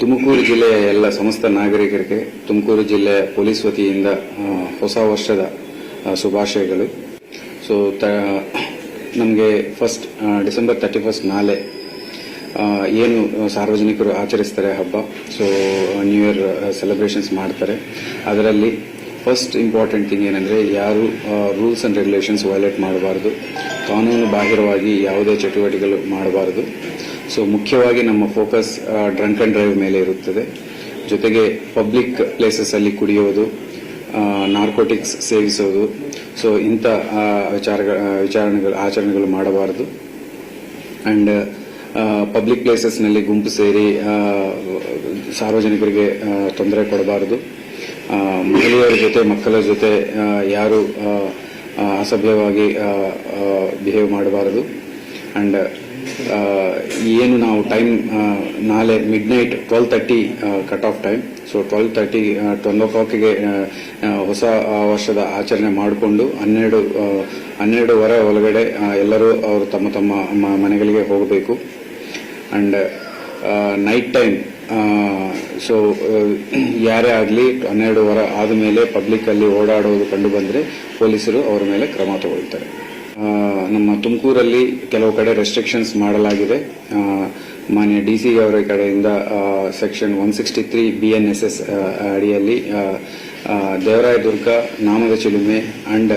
ತುಮಕೂರು ಜಿಲ್ಲೆಯ ಎಲ್ಲ ಸಮಸ್ತ ನಾಗರಿಕರಿಗೆ ತುಮಕೂರು ಜಿಲ್ಲೆಯ ಪೊಲೀಸ್ ವತಿಯಿಂದ ಹೊಸ ವರ್ಷದ ಶುಭಾಶಯಗಳು. ಸೊ ನಮಗೆ ಫಸ್ಟ್ ಡಿಸೆಂಬರ್ ತರ್ಟಿ ಫಸ್ಟ್ ನಾಳೆ ಏನು ಸಾರ್ವಜನಿಕರು ಆಚರಿಸ್ತಾರೆ ಹಬ್ಬ. ಸೊ ನ್ಯೂ ಇಯರ್ ಸೆಲೆಬ್ರೇಷನ್ಸ್ ಮಾಡ್ತಾರೆ. ಅದರಲ್ಲಿ ಫಸ್ಟ್ ಇಂಪಾರ್ಟೆಂಟ್ ಥಿಂಗ್ ಏನಂದ್ರೆ, ಯಾರು ರೂಲ್ಸ್ ಅಂಡ್ ರೆಗ್ಯುಲೇಷನ್ಸ್ ವೈಲೇಟ್ ಮಾಡಬಾರದು. ಕಾನೂನು ಬಾಹಿರವಾಗಿ ಯಾವುದೇ ಚಟುವಟಿಕೆಗಳು ಮಾಡಬಾರದು. ಸೊ ಮುಖ್ಯವಾಗಿ ನಮ್ಮ ಫೋಕಸ್ ಡ್ರಂಕ್ ಅಂಡ್ ಡ್ರೈವ್ ಮೇಲೆ ಇರುತ್ತದೆ. ಜೊತೆಗೆ ಪಬ್ಲಿಕ್ ಪ್ಲೇಸಸ್ ಅಲ್ಲಿ ಕುಡಿಯೋದು ನಾರ್ಕೋಟಿಕ್ಸ್ ಸೇವಿಸೋದು. ಸೊ ಇಂಥ ವಿಚಾರ ವಿಚಾರಣೆಗಳು, ಆಚರಣೆಗಳು ಮಾಡಬಾರದು. ಅಂಡ್ ಪಬ್ಲಿಕ್ ಪ್ಲೇಸಸ್ನಲ್ಲಿ ಗುಂಪು ಸೇರಿ ಸಾರ್ವಜನಿಕರಿಗೆ ತೊಂದರೆ ಕೊಡಬಾರದು. ಮಹಿಳೆಯರ ಜೊತೆ, ಮಕ್ಕಳ ಜೊತೆ ಯಾರು ಅಸಭ್ಯವಾಗಿ ಬಿಹೇವ್ ಮಾಡಬಾರದು. ಅಂಡ್ ಏನು ನಾವು ಟೈಮ್ ನಾಳೆ midnight twelve thirty cut off time so twelve thirty twelve ಓ ಕ್ಲಾಕ್ಗೆ ಹೊಸ ವರ್ಷದ ಆಚರಣೆ ಮಾಡಿಕೊಂಡು ಹನ್ನೆರಡು ಹನ್ನೆರಡುವರೆ ಒಳಗಡೆ ಎಲ್ಲರೂ ಅವರು ತಮ್ಮ ತಮ್ಮ ಮನೆಗಳಿಗೆ ಹೋಗಬೇಕು. ಅಂಡ್ ನೈಟ್ ಟೈಮ್ ಸೊ ಯಾರೇ ಆಗಲಿ ಹನ್ನೆರಡುವರೆ ಆದಮೇಲೆ ಪಬ್ಲಿಕ್ ಅಲ್ಲಿ ಓಡಾಡೋದು ಕಂಡು ಬಂದರೆ ಪೊಲೀಸರು ಅವರ ಮೇಲೆ ಕ್ರಮ ತಗೊಳ್ತಾರೆ. ನಮ್ಮ ತುಮಕೂರಲ್ಲಿ ಕೆಲವು ಕಡೆ ರೆಸ್ಟ್ರಿಕ್ಷನ್ಸ್ ಮಾಡಲಾಗಿದೆ. ಮಾನ್ಯ ಡಿ ಸಿ ಅವರ ಕಡೆಯಿಂದ section one sixty three B N S S ಅಡಿಯಲ್ಲಿ ದೇವರಾಯದುರ್ಗ ನಾಮದ ಚಿಲುಮೆ ಅಂಡ್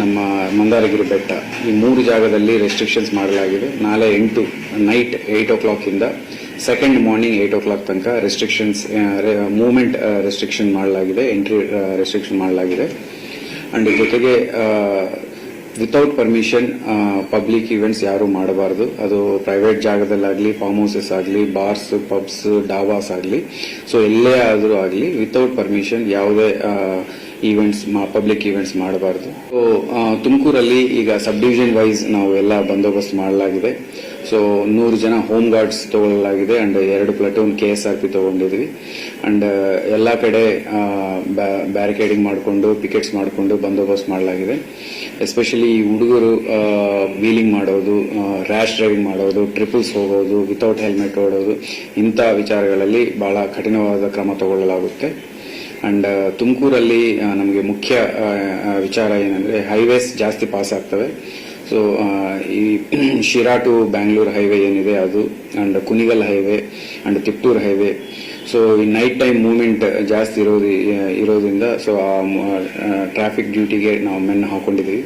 ನಮ್ಮ ಮಂದಾರಗಿರಿ ಬೆಟ್ಟ ಈ ಮೂರು ಜಾಗದಲ್ಲಿ ರೆಸ್ಟ್ರಿಕ್ಷನ್ಸ್ ಮಾಡಲಾಗಿದೆ. ನಾಳೆ ಎಂಟು ನೈಟ್ ಏಟ್ ಓ ಕ್ಲಾಕಿಂದ second morning eight o'clock ತನಕ ರೆಸ್ಟ್ರಿಕ್ಷನ್ಸ್ ಮೂವ್ಮೆಂಟ್ ರೆಸ್ಟ್ರಿಕ್ಷನ್ ಮಾಡಲಾಗಿದೆ ಎಂಟ್ರಿ ರೆಸ್ಟ್ರಿಕ್ಷನ್ ಮಾಡಲಾಗಿದೆ. ಅಂಡ್ ಜೊತೆಗೆ ವಿತೌಟ್ ಪರ್ಮಿಷನ್ ಪಬ್ಲಿಕ್ ಇವೆಂಟ್ಸ್ ಯಾರು ಮಾಡಬಾರದು. ಅದು ಪ್ರೈವೇಟ್ ಜಾಗದಲ್ಲಾಗಲಿ ಫಾರ್ಮ್ ಹೌಸಸ್ ಆಗಲಿ ಬಾರ್ಸ್ ಪಬ್ಸ್ ಡಾಬಾಸ್ ಆಗಲಿ. ಸೊ ಎಲ್ಲೇ ಆದರೂ ಆಗಲಿ ವಿತೌಟ್ ಪರ್ಮಿಷನ್ ಯಾವುದೇ ಈವೆಂಟ್ಸ್ ಪಬ್ಲಿಕ್ ಈವೆಂಟ್ಸ್ ಮಾಡಬಾರದು. ಸೊ ತುಮಕೂರಲ್ಲಿ ಈಗ ಸಬ್ ಡಿವಿಷನ್ ವೈಸ್ ನಾವು ಎಲ್ಲ ಬಂದೋಬಸ್ತ್ ಮಾಡಲಾಗಿದೆ. ಸೊ ನೂರು ಜನ ಹೋಮ್ ಗಾರ್ಡ್ಸ್ ತಗೊಳ್ಳಲಾಗಿದೆ ಅಂಡ್ ಎರಡು platoon K S R P ತಗೊಂಡಿದ್ವಿ. And ಎಲ್ಲ ಕಡೆ ಬ್ಯಾರಿಕೇಡಿಂಗ್ ಮಾಡಿಕೊಂಡು ಪಿಕೆಟ್ಸ್ ಮಾಡಿಕೊಂಡು ಬಂದೋಬಸ್ತ್ ಮಾಡಲಾಗಿದೆ. ಎಸ್ಪೆಷಲಿ ಹುಡುಗರು ವೀಲಿಂಗ್ ಮಾಡೋದು ರ್ಯಾಶ್ ಡ್ರೈವಿಂಗ್ ಮಾಡೋದು ಟ್ರಿಪಲ್ಸ್ ಹೋಗೋದು ವಿತೌಟ್ ಹೆಲ್ಮೆಟ್ ಓಡೋದು, ಇಂಥ ವಿಚಾರಗಳಲ್ಲಿ ಬಹಳ ಕಠಿಣವಾದ ಕ್ರಮ ತಗೊಳ್ಳಲಾಗುತ್ತೆ. ಅಂಡ್ ತುಮಕೂರಲ್ಲಿ ನಮಗೆ ಮುಖ್ಯ ಆ, ವಿಚಾರ ಏನಂದ್ರೆ ಹೈವೇಸ್ ಜಾಸ್ತಿ ಪಾಸ್ ಆಗ್ತವೆ. ಸೊ ಈ ಶಿರಾ ಟು ಬ್ಯಾಂಗ್ಳೂರ್ ಹೈವೇ ಏನಿದೆ ಅದು and Kunigal highway and Tiptur highway so ಈ ನೈಟ್ ಟೈಮ್ ಮೂವ್ಮೆಂಟ್ ಜಾಸ್ತಿ ಇರೋದು ಇರೋದ್ರಿಂದ ಸೊ ಆ ಟ್ರಾಫಿಕ್ ಡ್ಯೂಟಿಗೆ ನಾವು ಮೆನ್ನು ಹಾಕೊಂಡಿದ್ದೀವಿ.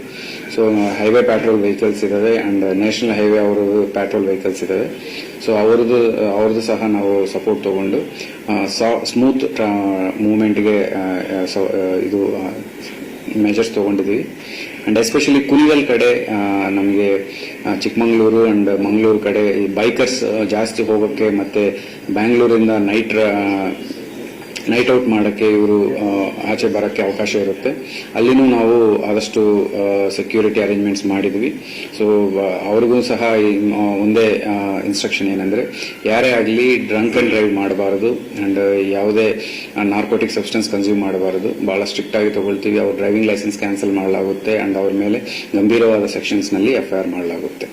ಸೊ ಹೈವೇ ಪ್ಯಾಟ್ರೋಲ್ ವೆಹಿಕಲ್ಸ್ ಇದ್ದಾವೆ ಆ್ಯಂಡ್ ನ್ಯಾಷನಲ್ ಹೈವೇ ಅವರು ಪ್ಯಾಟ್ರೋಲ್ ವೆಹಿಕಲ್ಸ್ ಇದಾವೆ ಸೊ ಅವ್ರದ್ದು ಅವ್ರದ್ದು ಸಹ ನಾವು ಸಪೋರ್ಟ್ ತಗೊಂಡು ಸ್ಮೂತ್ ಮೂವ್ಮೆಂಟ್ಗೆ ಇದು ಮೆಜರ್ಸ್ ತಗೊಂಡಿದ್ದೀವಿ ಅಂಡ್ ಎಸ್ಪೆಷಲಿ ಕುನಿಗಲ್ ಕಡೆ ನಮಗೆ ಚಿಕ್ಕಮಂಗ್ಳೂರು ಅಂಡ್ ಮಂಗಳೂರು ಕಡೆ ಈ ಬೈಕರ್ಸ್ ಜಾಸ್ತಿ ಹೋಗೋಕ್ಕೆ ಮತ್ತೆ ಬ್ಯಾಂಗ್ಳೂರಿಂದ ನೈಟ್ ನೈಟ್ ಔಟ್ ಮಾಡೋಕ್ಕೆ ಇವರು ಆಚೆ ಬರೋಕ್ಕೆ ಅವಕಾಶ ಇರುತ್ತೆ. ಅಲ್ಲಿನೂ ನಾವು ಆದಷ್ಟು ಸೆಕ್ಯೂರಿಟಿ ಅರೇಂಜ್ಮೆಂಟ್ಸ್ ಮಾಡಿದ್ವಿ. ಸೊ ಅವ್ರಿಗೂ ಸಹ ಒಂದೇ ಇನ್ಸ್ಟ್ರಕ್ಷನ್ ಏನಂದರೆ, ಯಾರೇ ಆಗಲಿ ಡ್ರಂಕ್ ಅಂಡ್ ಡ್ರೈವ್ ಮಾಡಬಾರ್ದು. ಆ್ಯಂಡ್ ಯಾವುದೇ ನಾರ್ಕೋಟಿಕ್ ಸಬ್ಸ್ಟೆನ್ಸ್ ಕನ್ಸ್ಯೂಮ್ ಮಾಡಬಾರ್ದು. ಭಾಳ ಸ್ಟ್ರಿಕ್ಟ್ ಆಗಿ ತಗೊಳ್ತೀವಿ. ಅವ್ರ ಡ್ರೈವಿಂಗ್ ಲೈಸೆನ್ಸ್ ಕ್ಯಾನ್ಸಲ್ ಮಾಡಲಾಗುತ್ತೆ. ಆ್ಯಂಡ್ ಅವ್ರ ಮೇಲೆ ಗಂಭೀರವಾದ ಸೆಕ್ಷನ್ಸ್ನಲ್ಲಿ ಎಫ್ ಐ ಎಫ್ಐಆರ್ ಮಾಡಲಾಗುತ್ತೆ.